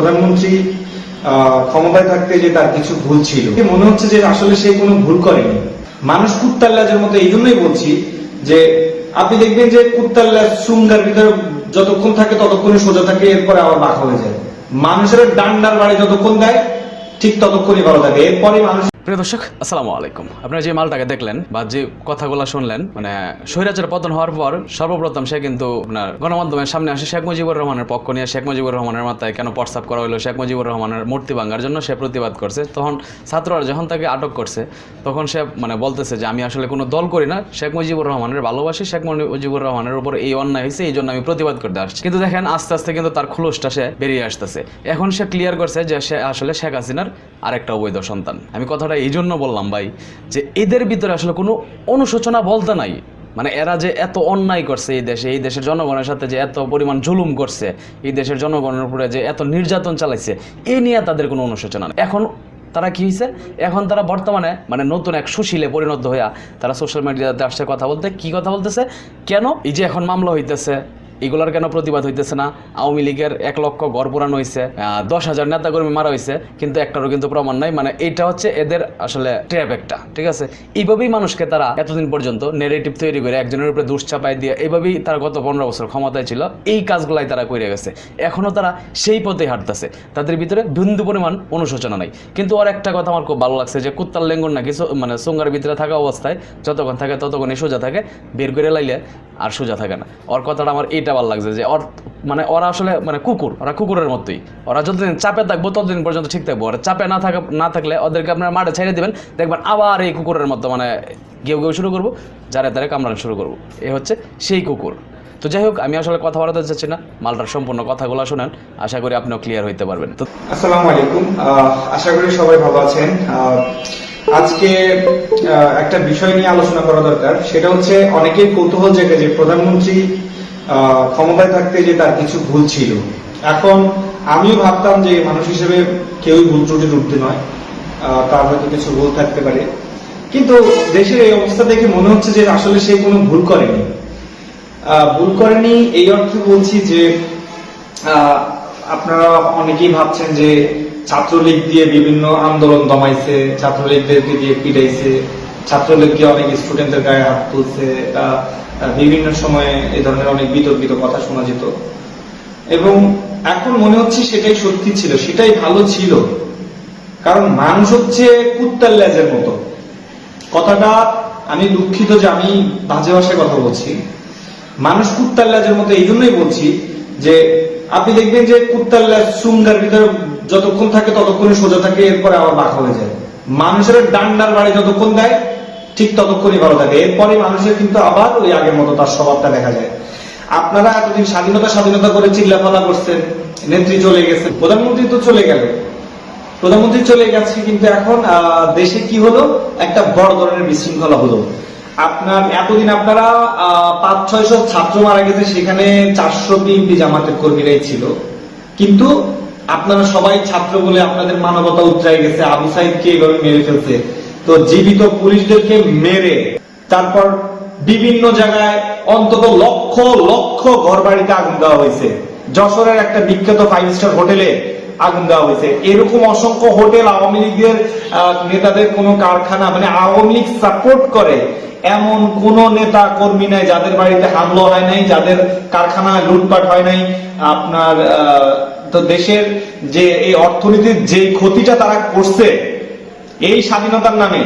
প্রধানমন্ত্রী ক্ষমতায় থাকতে যে তার কিছু ভুল ছিল। মনে হচ্ছে যে আসলে সে কোনো ভুল করেনি। মানুষ কুত্তাল্লাজের মতো এই জন্যই বলছি যে, আপনি দেখবেন যে কুত্তাল্লাজ শৃঙ্গার ভিতরে যতক্ষণ থাকে ততক্ষণে সোজা থাকে, এরপরে আবার বাঁকা হয়ে যায়। মানুষের ডান্ডার বাড়ি যতক্ষণ দেয়, ঠিক ততক্ষণই ভালো থাকে। এরপরে মানুষ প্রিয় দর্শক, আসসালামু আলাইকুম। আপনারা যে মালটাকে দেখলেন বা যে কথাগুলো শুনলেন মানে স্বৈরাচার পতন হওয়ার পর সর্বপ্রথম সে কিন্তু আপনার গণমাধ্যমের সামনে আসে শেখ মুজিবুর রহমানের পক্ষ নিয়ে। শেখ মুজিবুর রহমানের মাথায় কেন প্রস্তাব করা হলো? শেখ মুজিবুর রহমানের মূর্তি ভাঙার জন্য সে প্রতিবাদ করছে। তখন ছাত্ররা যখন তাকে আটক করছে, তখন সে মানে বলতেছে যে, আমি আসলে কোনো দল করি না। শেখ মুজিবুর রহমানের ভালোবাসি, শেখ মুজিবুর রহমানের উপর এই অন্যায় হয়েছে এই জন্য আমি প্রতিবাদ করতে আসছি। কিন্তু দেখেন, আস্তে আস্তে কিন্তু তার খুলসটা সে বেরিয়ে আসতেছে। এখন সে ক্লিয়ার করছে যে, সে আসলে শেখ হাসিনার আরেকটা অবৈধ সন্তান। আমি কথাটা এই জন্য বললাম ভাই যে এদের ভিতরে আসলে কোনো অনুশোচনা বলতে নাই। মানে এরা যে এত অন্যায় করছে এই দেশে, এই দেশের জনগণের সাথে যে এত পরিমাণ জুলুম করছে, এই দেশের জনগণের উপরে যে এত নির্যাতন চালাইছে এই নিয়ে তাদের কোনো অনুশোচনা নেই। এখন তারা কি হয়েছে এখন তারা বর্তমানে মানে নতুন এক সুশীলে পরিণত হইয়া তারা সোশ্যাল মিডিয়াতে আসছে কথা বলতে। কি কথা বলতেছে? কেন? এই যে এখন মামলা হইতেছে এগুলার কেন প্রতিবাদ হইতেছে না? আওয়ামী লীগের এক লক্ষ গড় পুরানো হয়েছে দশ হাজার নেতাকর্মী মারা হয়েছে কিন্তু একটারও কিন্তু প্রমাণ নাই। মানে এইটা হচ্ছে এদের আসলে ট্র্যাপ একটা, ঠিক আছে? এইভাবেই মানুষকে তারা এতদিন পর্যন্ত নেগেটিভ তৈরি করে একজনের উপরে দুশ্চাপাই দিয়ে, এইভাবেই তারা গত পনেরো বছর ক্ষমতায় ছিল। এই কাজগুলাই তারা করে গেছে। এখনও তারা সেই পথে হাঁটতেছে। তাদের ভিতরে বিন্দু পরিমাণ অনুশোচনা নাই। কিন্তু আর একটা কথা আমার খুব ভালো লাগছে যে, কুত্তার লেঙ্গুন নাকি মানে সোঙ্গার ভিতরে থাকা অবস্থায় যতক্ষণ থাকে ততক্ষণই সোজা থাকে, বের করে লাইলে আর সোজা থাকে না। ওর কথাটা আমার এইটা ভালো লাগছে যে ওর মানে ওরা আসলে মানে কুকুর, ওরা কুকুরের মতোই। ওরা যতদিন চাপে থাকব, ততদিন পর্যন্ত ঠিক থাকব। ওরা চাপে না থাকা না থাকলে ওদেরকে আপনারা মাঠে ছেড়ে দিবেন। দেখবেন আবার এই কুকুরের মতো মানে গেউ গেউ শুরু করব, যারে তারে কামড়ানো শুরু করব। এ হচ্ছে সেই কুকুর। তো যাই হোক, আমি আসলে কথা বলাতে চাচ্ছি না। মালটার সম্পূর্ণ কথাগুলো শোনেন। আশা করি আপনিও ক্লিয়ার হইতে পারবেন। তো আসসালামু আলাইকুম। আশা করি সবাই ভালো আছেন। আজকে একটা বিষয় নিয়ে আলোচনা করা দরকার। সেটা হচ্ছে অনেকের কৌতূহল জেগে যে প্রধানমন্ত্রী ক্ষমতায় থাকতে যে তার কিছু ভুল ছিল। এখন আমিও ভাবতাম যে মানুষ হিসেবে কেউই ভুল ত্রুটির ঊর্ধ্বে নয়। তার হয়তো কিছু ভুল থাকতে পারে। কিন্তু দেশের এই অবস্থা দেখে মনে হচ্ছে যে আসলে সে কোনো ভুল করেনি। ভুল করেনি এই অর্থে বলছি যে আপনারা অনেকেই ভাবছেন যে ছাত্রলীগ দিয়ে বিভিন্ন আন্দোলন দমাইছে, ছাত্রলীগদেরকে দিয়ে পিটাইছে। ছাত্রলীগ দিয়ে অনেক স্টুডেন্টদের গায়ে হাত তুলছে? বিভিন্ন সময়ে এ ধরনের অনেক বিতর্কিত কথা শোনা যেত। এবং এখন মনে হচ্ছে সেটাই সত্যি ছিল, সেটাই ভালো ছিল। কারণ মানুষ হচ্ছে কুত্তার লেজের মতো। কথাটা আমি দুঃখিত যে আমি বাজে ভাষায় কথা বলছি। মানুষ কুত্তার লেজের মতো, এই জন্যই বলছি যে, আপনি দেখবেন যে কুত্তার লেজ শৃঙ্গার ভিতরে যতক্ষণ থাকে ততক্ষণই সোজা থাকে, এরপরে আবার বাঁকা হয়ে যায়। মানুষের ডান্ডার বাড়ি যতক্ষণ দেয় ঠিক ততক্ষণই ভালো থাকে। এরপরে মানুষের কিন্তু আবার ওই আগের মতো তার স্বভাবটা দেখা যায়। আপনারা এতদিন স্বাধীনতা স্বাধীনতা করে চিল্লাফালা করছেন, নেত্রী চলে গেছে। প্রধানমন্ত্রী তো চলে গেল। প্রধানমন্ত্রী চলে গেছে কিন্তু এখন দেশে কি হলো? একটা বড় ধরনের বিশৃঙ্খলা হলো। আপনার, এতদিন আপনারা পাঁচ, ছয়শো ছাত্র মারা গেছে, সেখানে চারশো বিএনপি জামাতের কর্মীরাই ছিল। কিন্তু আপনারা সবাই ছাত্র বলে আপনাদের মানবতা উচ্চায় গেছে। আবু সাইদকে এইভাবে মেরে ফেলছে। তো জীবিত পুলিশদেরকে মেরে তারপর বিভিন্ন জায়গায় অন্তত লক্ষ লক্ষ ঘর বাড়িতে আগুন দেওয়া হয়েছে। যশোরের একটা বিখ্যাত ফাইভ স্টার হোটেলে আগুন দেওয়া হয়েছে। এরকম অসংখ্য হোটেল আওয়ামী লীগের নেতাদের কোনো কারখানা মানে আওয়ামী লীগ সাপোর্ট করে এমন কোন নেতা কর্মী নাই যাদের বাড়িতে হামলা হয় নাই, যাদের কারখানায় লুটপাট হয় নাই। আপনার তো দেশের যে এই অর্থনীতির যে ক্ষতিটা তারা করছে এই স্বাধীনতার নামে,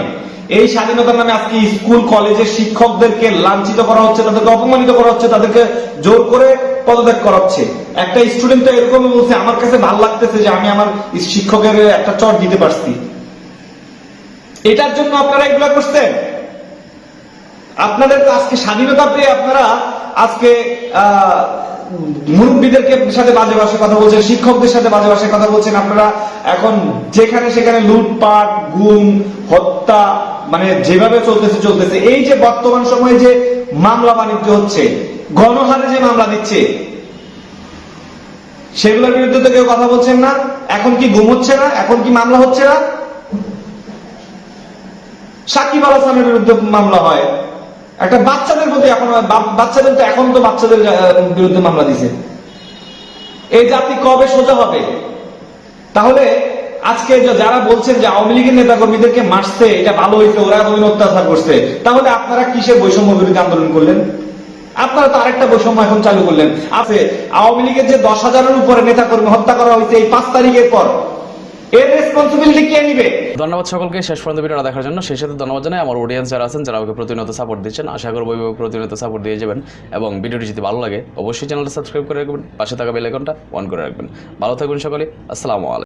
এই স্বাধীনতার নামে আজকে স্কুল, কলেজের শিক্ষকদেরকে লাঞ্ছিত করা হচ্ছে, তাদেরকে অপমানিত করা হচ্ছে, তাদেরকে জোর করে পদত্যাগ করা হচ্ছে। একটা স্টুডেন্ট তো এরকমই বলছে, আমার কাছে ভালো লাগতেছে যে আমি আমার শিক্ষকের একটা চট দিতে পারছি। এটার জন্য আপনারা এগুলা করছেন? আপনাদের আজকে স্বাধীনতা পেয়ে আপনারা আজকে মুরব্বীদেরকে সাথে বাজে ভাষায় কথা বলছেন, শিক্ষকদের সাথে বাজে ভাষায় কথা বলছেন আপনারা। এখন যেখানে সেখানে লুটপাট, গুম, হত্যা মানে যেভাবে চলতেছে চলতেছে। এই যে বর্তমান সময়ে যে মামলা বাণিজ্য হচ্ছে, গণহারে যে মামলা দিচ্ছে, সেগুলোর বিরুদ্ধে তো কেউ কথা বলছেন না। এখন কি গুম হচ্ছে না? এখন কি মামলা হচ্ছে না? সাকিব আল হাসানের বিরুদ্ধে মামলা হয়। একটা বাচ্চাদের প্রতি এখন বাচ্চাদের তো এখন তো বাচ্চাদের বিরুদ্ধে মামলা দিছে। এই জাতি কবে সোজা হবে? তাহলে আজকে যারা বলছেন যে আওয়ামী লীগের নেতা কর্মীদেরকে মারছে, এটা ভালো হয়েছে ওরা এতদিন অত্যাচার করছে, তাহলে আপনারা কিসের বৈষম্য বিরুদ্ধে আন্দোলন করলেন? আপনারা তো আরেকটা বৈষম্য এখন চালু করলেন। আছে, আওয়ামী লীগের যে দশ হাজারের উপরে নেতা কর্মী হত্যা করা হয়েছে এই পাঁচ তারিখের পর এর রেসপন্সিবিলিটি কে ধন্যবাদ সকলকে, শেষ পর্যন্ত ভিডিওটা দেখার জন্য। সেই সাথে ধন্যবাদ জানাই আমার অডিয়েন্স যারা আছেন, যারা আমাকে প্রতিনিয়ত সাপোর্ট দিচ্ছেন। আশা করব এইভাবে প্রতিনিয়ত সাপোর্ট দিয়ে যাবেন এবং ভিডিওটি যদি ভালো লাগে, অবশ্যই চ্যানেলটা সাবস্ক্রাইব করে রাখবেন। পাশে থাকা বেল আইকনটা অন করে রাখবেন। ভালো থাকবেন সকলে। আসসালামু আলাইকুম।